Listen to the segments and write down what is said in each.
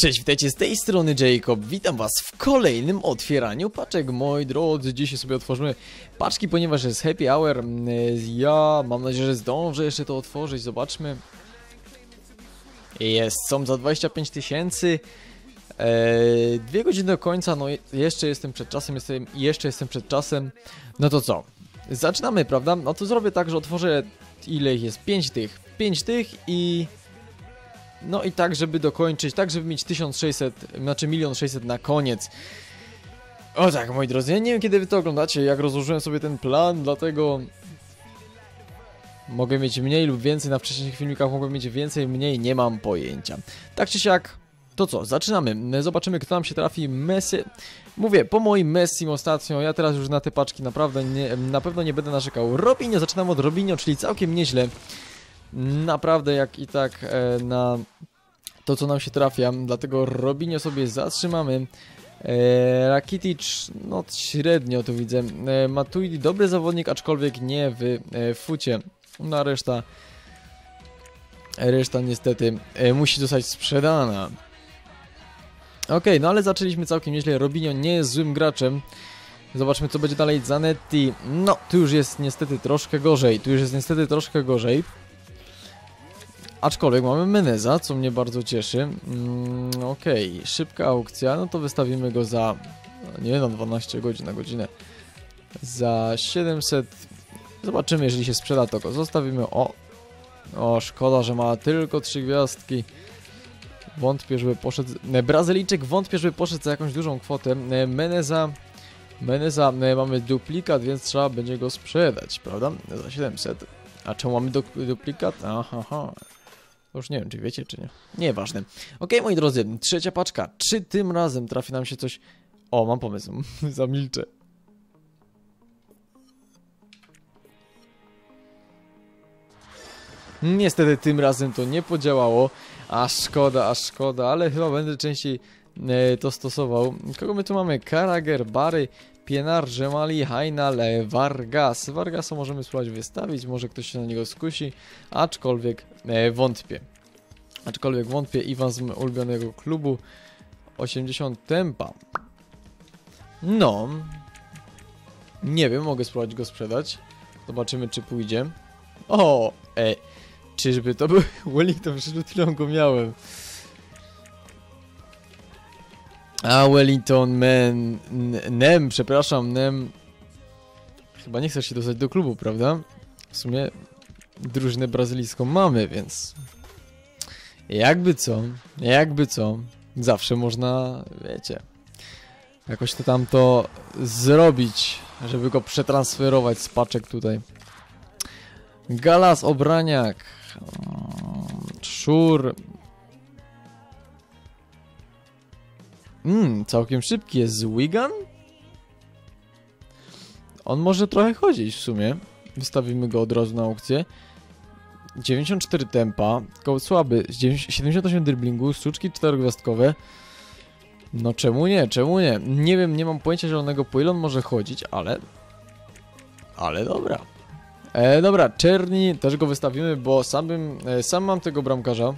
Cześć, witajcie z tej strony Jacob. Witam was w kolejnym otwieraniu paczek. Moi drodzy, dzisiaj sobie otworzymy paczki, ponieważ jest happy hour. Mm, Ja mam nadzieję, że zdążę jeszcze to otworzyć. Zobaczmy. Jest, są za 25 tysięcy. Eee, dwie godziny do końca, no je- jeszcze jestem przed czasem, jestem, jeszcze jestem przed czasem. No to co? Zaczynamy, prawda? No to zrobię tak, że otworzę ile jest? 5 tych. 5 tych i... No i tak, żeby dokończyć, tak, żeby mieć 1600, znaczy 1 600 na koniec. O tak, moi drodzy, ja nie wiem kiedy wy to oglądacie, jak rozłożyłem sobie ten plan, dlatego... Mogę mieć mniej lub więcej, na wcześniejszych filmikach mogę mieć więcej, mniej, nie mam pojęcia. Tak czy siak, to co, zaczynamy. Zobaczymy, kto nam się trafi. Messi. Mówię, po moim Messim ostatnio, ja teraz już na te paczki naprawdę nie, na pewno nie będę narzekał. Robinio, zaczynam od Robinio, czyli całkiem nieźle. Naprawdę jak i tak e, na to, co nam się trafia. Dlatego Robinio sobie zatrzymamy. E, Rakitic, no średnio tu widzę. E, Matuidi, dobry zawodnik, aczkolwiek nie w fucie. No a reszta, reszta niestety musi zostać sprzedana. Okej, no ale zaczęliśmy całkiem nieźle. Robinho nie jest złym graczem. Zobaczmy, co będzie dalej. Zanetti, no, tu już jest niestety troszkę gorzej. Tu już jest niestety troszkę gorzej. Aczkolwiek mamy Meneza, co mnie bardzo cieszy. Mm, Okej, szybka aukcja, no to wystawimy go za... Nie no, 12 godzin na godzinę. Za 700... Zobaczymy, jeżeli się sprzeda, to go zostawimy. O, o szkoda, że ma tylko 3 gwiazdki. Wątpię, żeby poszedł... e, Brazylijczyk wątpię, żeby poszedł za jakąś dużą kwotę. E, Meneza... Meneza e, mamy duplikat, więc trzeba będzie go sprzedać, prawda? Za 700. A czemu mamy du duplikat? Aha, aha. Już nie wiem, czy wiecie, czy nie. Nieważne. Okej, moi drodzy, trzecia paczka. Czy tym razem trafi nam się coś... O, mam pomysł. Zamilczę. Niestety tym razem to nie podziałało. A szkoda, a szkoda, ale chyba będę częściej e, to stosował. Kogo my tu mamy? Karager, Bary, Pienar, Żemali, Hainal, e, Vargas. Vargasa możemy spróbować wystawić, może ktoś się na niego skusi, aczkolwiek e, wątpię. Aczkolwiek wątpię, Iwan z ulubionego klubu. 80 tempa. No. Nie wiem, mogę spróbować go sprzedać. Zobaczymy, czy pójdzie. O, e, czyżby to był Wellington, przecież chwilą go miałem. A, Wellington, man, Nem, przepraszam, Nem. Chyba nie chcesz się dostać do klubu, prawda? W sumie drużynę brazylijską mamy, więc... Jakby co, jakby co, zawsze można, wiecie, jakoś to tam to zrobić, żeby go przetransferować z paczek tutaj. Galas, Obraniak, mm, Szur. Mmm, całkiem szybki jest Wigan? On może trochę chodzić w sumie. Wystawimy go od razu na aukcję. 94 tempa, tylko słaby, 90 78 driblingu, sztuczki 4-gwiazdkowe. No czemu nie, czemu nie? Nie wiem, nie mam pojęcia zielonego po ile on może chodzić, ale... Ale dobra. E, dobra, Czerni też go wystawimy, bo sam bym, e, sam mam tego bramkarza.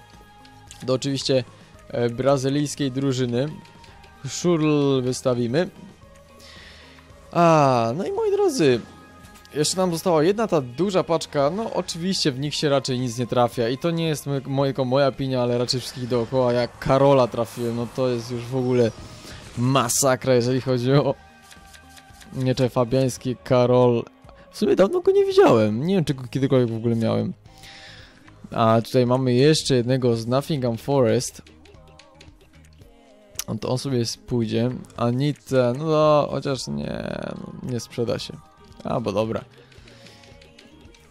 Do oczywiście e, brazylijskiej drużyny. Szurl wystawimy. A, no i moi drodzy, jeszcze nam została jedna ta duża paczka, no oczywiście w nich się raczej nic nie trafia i to nie jest tylko moja opinia, ale raczej wszystkich dookoła, jak Karola trafiłem, no to jest już w ogóle masakra, jeżeli chodzi o... Nie, czy Fabiański, Karol... W sumie dawno go nie widziałem, nie wiem czy go kiedykolwiek w ogóle miałem. A tutaj mamy jeszcze jednego z Nottingham Forest. On to on sobie pójdzie. Anita, no, no chociaż nie, nie sprzeda się. A, bo dobra.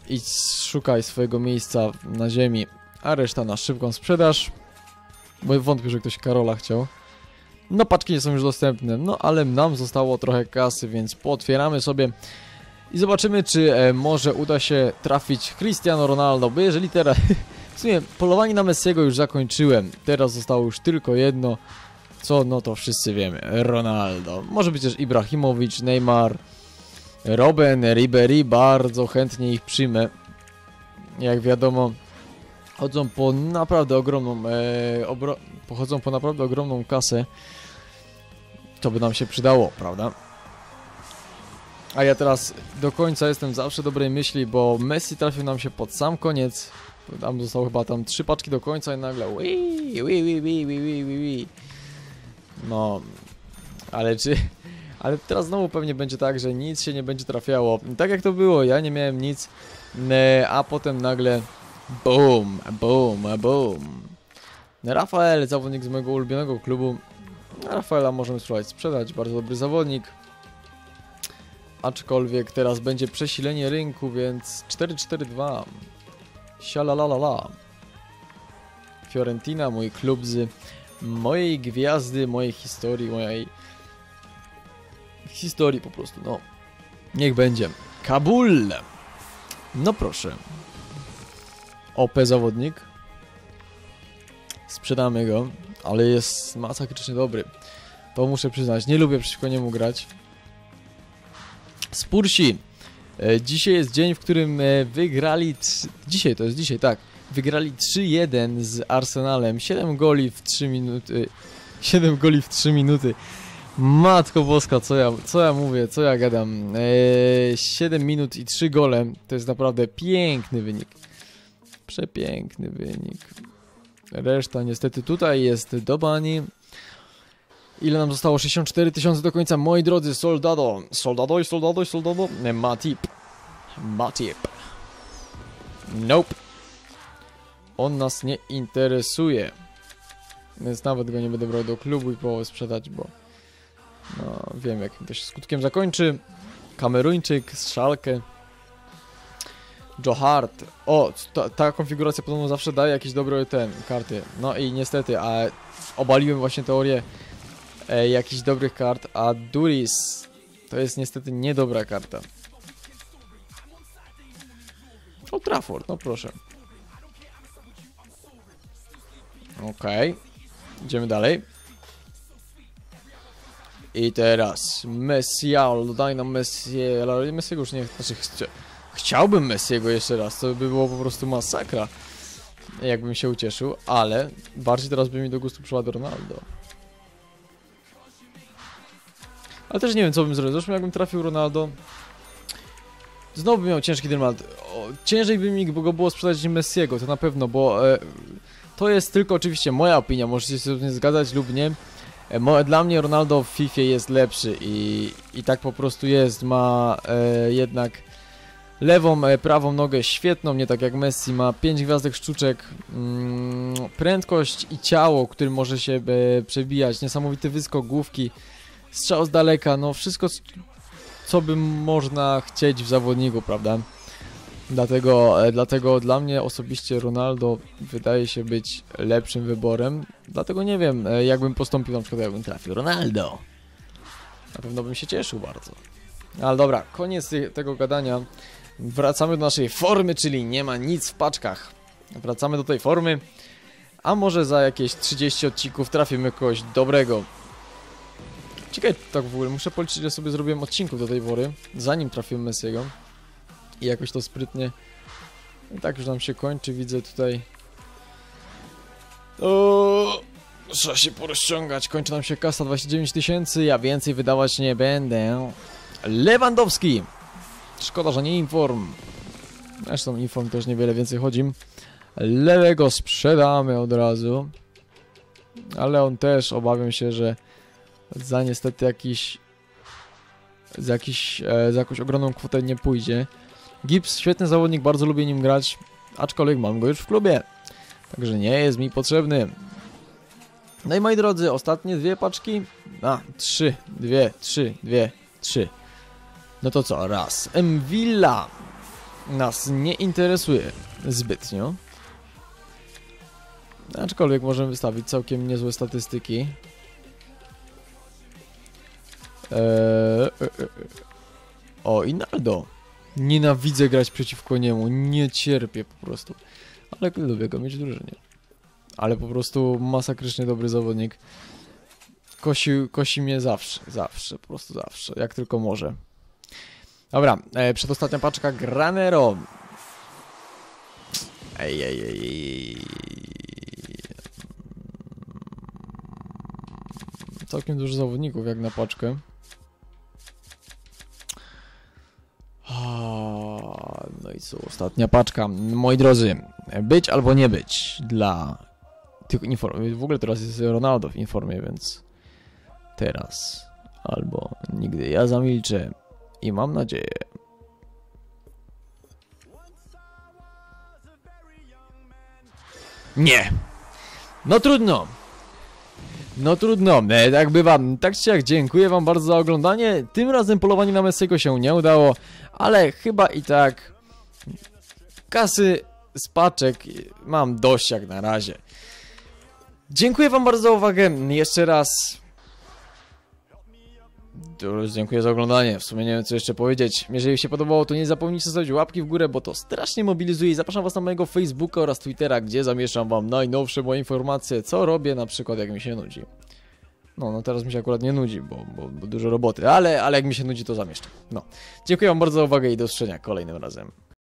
Idź, szukaj swojego miejsca na ziemi, a reszta na szybką sprzedaż. Bo wątpię, że ktoś Karola chciał. No, paczki nie są już dostępne, no ale nam zostało trochę kasy, więc pootwieramy sobie i zobaczymy, czy e, może uda się trafić Cristiano Ronaldo, bo jeżeli teraz... W sumie polowanie na Messiego już zakończyłem, teraz zostało już tylko jedno, co no to wszyscy wiemy, Ronaldo. Może być też Ibrahimowicz, Neymar, Robben, Ribery, bardzo chętnie ich przyjmę. Jak wiadomo, chodzą po naprawdę ogromną, e, pochodzą po naprawdę ogromną kasę. To by nam się przydało, prawda? A ja teraz do końca jestem zawsze dobrej myśli, bo Messi trafił nam się pod sam koniec. Tam zostało chyba tam trzy paczki do końca i nagle wii, wii, wii, wii, wii, wii, wii. No, ale czy... Ale teraz znowu pewnie będzie tak, że nic się nie będzie trafiało. Tak jak to było, ja nie miałem nic, a potem nagle boom, boom, boom. Rafael, zawodnik z mojego ulubionego klubu. Rafaela możemy spróbować sprzedać, bardzo dobry zawodnik. Aczkolwiek teraz będzie przesilenie rynku, więc 4-4-2. Sialalalala. Fiorentina, mój klub z mojej gwiazdy, mojej historii, mojej historii po prostu, no. Niech będzie. Kabul! No proszę. OP zawodnik. Sprzedamy go, ale jest masakrycznie dobry. To muszę przyznać. Nie lubię przeciwko niemu grać. Spursi. E, dzisiaj jest dzień, w którym e, wygrali... Dzisiaj, to jest dzisiaj, tak. Wygrali 3-1 z Arsenalem. 7 goli w 3 minuty. 7 goli w 3 minuty. Matko Boska, co ja, co ja mówię, co ja gadam. Eee, 7 minut i 3 gole to jest naprawdę piękny wynik. Przepiękny wynik. Reszta niestety tutaj jest do bani. Ile nam zostało? 64 tysiące do końca. Moi drodzy, Soldado. Soldado i Soldado i Soldado. Matip. Matip. Nope. On nas nie interesuje. Więc nawet go nie będę brał do klubu i połowę sprzedać, bo no, wiem jakim to się skutkiem zakończy. Kameruńczyk z Szalkę. Joe. O, ta, ta, konfiguracja podobno zawsze daje jakieś dobre ten, karty. No i niestety, a obaliłem właśnie teorię e, jakichś dobrych kart, a Duris to jest niestety niedobra karta. O, Trafford, no proszę. Okej. Okay. Idziemy dalej. I teraz Messia, dodaj nam Messię, ale Messiego już nie, znaczy chcia, chciałbym Messiego jeszcze raz, to by było po prostu masakra, jakbym się ucieszył, ale bardziej teraz by mi do gustu przyszła Ronaldo. Ale też nie wiem co bym zrobił, zresztą jakbym trafił Ronaldo, znowu bym miał ciężki dylemat, ciężej by mi go było sprzedać niż Messiego, to na pewno, bo e, to jest tylko oczywiście moja opinia, możecie się z tym zgadzać lub nie, E, dla mnie Ronaldo w FIFA jest lepszy i, i tak po prostu jest, ma e, jednak lewą, e, prawą nogę świetną, nie tak jak Messi, ma 5 gwiazdek sztuczek, mm, prędkość i ciało, którym może się e, przebijać, niesamowity wyskok główki, strzał z daleka, no wszystko co by można chcieć w zawodniku, prawda? Dlatego, e, dlatego dla mnie osobiście Ronaldo wydaje się być lepszym wyborem. Dlatego nie wiem, e, jakbym postąpił na przykład, jakbym trafił Ronaldo. Na pewno bym się cieszył bardzo. Ale dobra, koniec tego gadania. Wracamy do naszej formy, czyli nie ma nic w paczkach. Wracamy do tej formy. A może za jakieś 30 odcinków trafimy kogoś dobrego. Ciekawe, tak w ogóle muszę policzyć, ile sobie zrobiłem odcinków do tej pory, zanim trafiłem Messiego i jakoś to sprytnie. I tak już nam się kończy, widzę tutaj. O, trzeba się porozciągać, kończy nam się kasa 29 tysięcy, ja więcej wydawać nie będę. Lewandowski! Szkoda, że nie inform. Zresztą inform też niewiele więcej chodzi. Lewego sprzedamy od razu. Ale on też, obawiam się, że za niestety jakiś za, jakiś, e, za jakąś ogromną kwotę nie pójdzie. Gibbs, świetny zawodnik, bardzo lubię nim grać, aczkolwiek mam go już w klubie. Także nie jest mi potrzebny. No i moi drodzy, ostatnie dwie paczki. A, trzy, dwie, trzy, dwie, trzy. No to co, raz. Mvilla nas nie interesuje zbytnio. Aczkolwiek możemy wystawić całkiem niezłe statystyki. Eee, e, e, e. o, Inaldo. Nienawidzę grać przeciwko niemu, nie cierpię po prostu. Ale lubię go mieć drużynie. Ale po prostu masakrycznie dobry zawodnik. Kosi, kosi mnie zawsze, zawsze, po prostu zawsze, jak tylko może. Dobra, e, przedostatnia paczka Granero. Ej, ej, ej. Całkiem dużo zawodników jak na paczkę. Co, ostatnia paczka. Moi drodzy, być albo nie być dla tych inform... W ogóle teraz jest Ronaldo w informie, więc teraz albo nigdy. Ja zamilczę i mam nadzieję. Nie. No trudno. No trudno, e, tak bywa. Tak czy jak, dziękuję wam bardzo za oglądanie. Tym razem polowanie na Messiego się nie udało, ale chyba i tak kasy z paczek mam dość jak na razie. Dziękuję wam bardzo za uwagę. Jeszcze raz. Dziękuję za oglądanie. W sumie nie wiem co jeszcze powiedzieć. Jeżeli się podobało, to nie zapomnijcie zostawić łapki w górę, bo to strasznie mobilizuje. Zapraszam was na mojego Facebooka oraz Twittera, gdzie zamieszczam wam najnowsze moje informacje, co robię na przykład jak mi się nudzi. No, no teraz mi się akurat nie nudzi, bo, bo, bo dużo roboty, ale, ale jak mi się nudzi, to zamieszczam. No. Dziękuję wam bardzo za uwagę i do usłyszenia kolejnym razem.